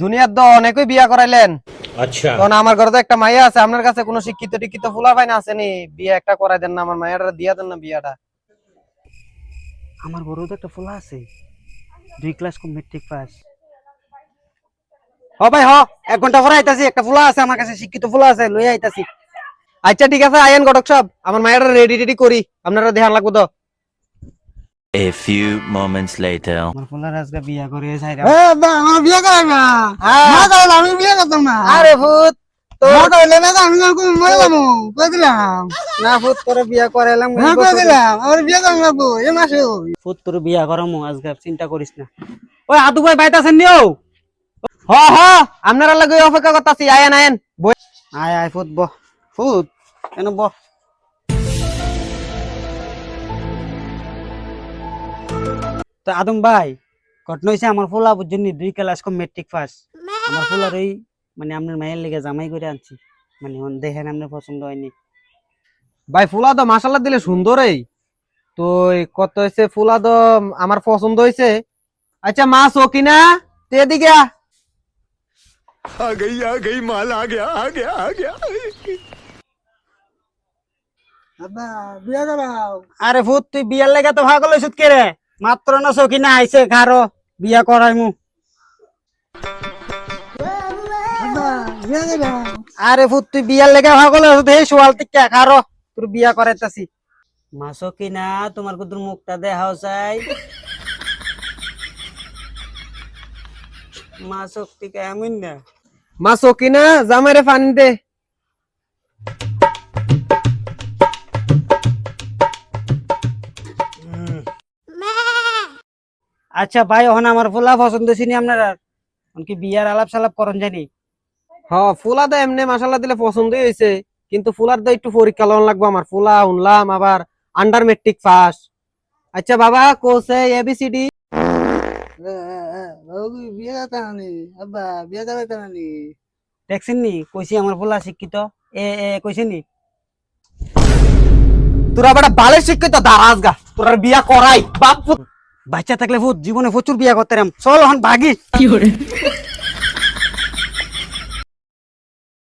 দুনিয়ার তো অনেকেই বিয়া করাইলেন। আচ্ছা। তখন আমার ঘরে একটা মাইয়া আছে আপনার কাছে কোনো শিক্ষিত টিক্ষিত ফুলা পাই না আছে নি? বিয়া একটা করাই দেন না আমার মাইয়াটা দিয়া দেন না বিয়াটা। আমার ঘরেও তো একটা ফুলা আছে। দুই ক্লাস কম মেট্রিক পাস হ ভাই হ। এক ঘণ্টা পরে আইতাছি একটা ফুলা আছে আমার কাছে শিক্ষিত ফুলা আছে লই আইতাছি। আচ্ছা ঠিক আছে আইন গডক সব। আমার মায়েরা রেডি রেডি করি। আপনারা ধ্যান লাগবো তো। A few moments later. আমার ফুলার আজকে বিয়া করে ছাইরা এ আব্বা আমার বিয়ে করে না না তাহলে আমি বিয়ে করতাম না। আরে ভূত না তাহলে না আমি না কোনো মরে যাব। কই দিলাম? না ভূত তোর বিয়া করাইলাম না কই দিলাম আমার বিয়ে করতাম না বউ এ মাসে ভূত তোর বিয়া করামু আজকে চিন্তা করিস না। ওই আদু ভাই বাইতাছেন নিও হ হ আপনারা লাগে অপেক্ষা করতেছি আয়েন আয়েন। বই আয় আয় ফুট বহ ফুট কেন বহ তো আদম ভাই ঘটনা হয়েছে আমার ফুলা পর্যন্ত দুই ক্লাস কম মেট্রিক পাস আমার ফোলার ওই মানে আপনার মায়ের লেগে জামাই করে আনছি। মানে দেখেন আপনার পছন্দ হয়নি। ভাই ফুলা তো মাসাল্লা দিলে সুন্দর এই। তো কত হয়েছে ফুলা তো আমার পছন্দ হয়েছে আচ্ছা মাছ ও কিনা তে দিকে মাল বিয়া আরে ভূত তুই বিয়ার লেগে তো ভাগ লইছত কে রে? মাত্র না চকি না আইছে ঘাড়ো বিয়া করাই মু আব্বা বিয়ে করাও আরে ফুট তুই বিয়ার লেগে ভাগল হে সোয়াল টিকা ঘাড়ো তোর বিয়া করাইতাছি। মাসো কিনা তোমার কুতুর মুখটা দেখাও চাই। মাসক টিকা এমন না? মাছ ও কিনা জামাইরে পানি দে। আচ্ছা ভাই ওখানে আমার ফুলা পছন্দ চিনি আপনারা? কি বিয়ার আলাপ সালাপ করন জানি? হ ফুলা তো এমনি মাসাল্লাহ দিলে পছন্দই হয়েছে কিন্তু ফুলার তো একটু পরীক্ষা লন লাগবো আমার। ফুলা উনলাম আবার আন্ডার মেট্রিক পাস আচ্ছা বাবা কোসে এবিসিডি বিয়ে আব্বা বিয়ে দেখছেন নি কইছি আমার ফুলা শিক্ষিত। এ এ কইছেন নি তোরা শিক্ষিত দারাজ গা। তোরা বিয়া করাই বাপ বাচ্চা থাকলে ভূত জীবনে প্রচুর বিয়া করতে চল এখন ভাগি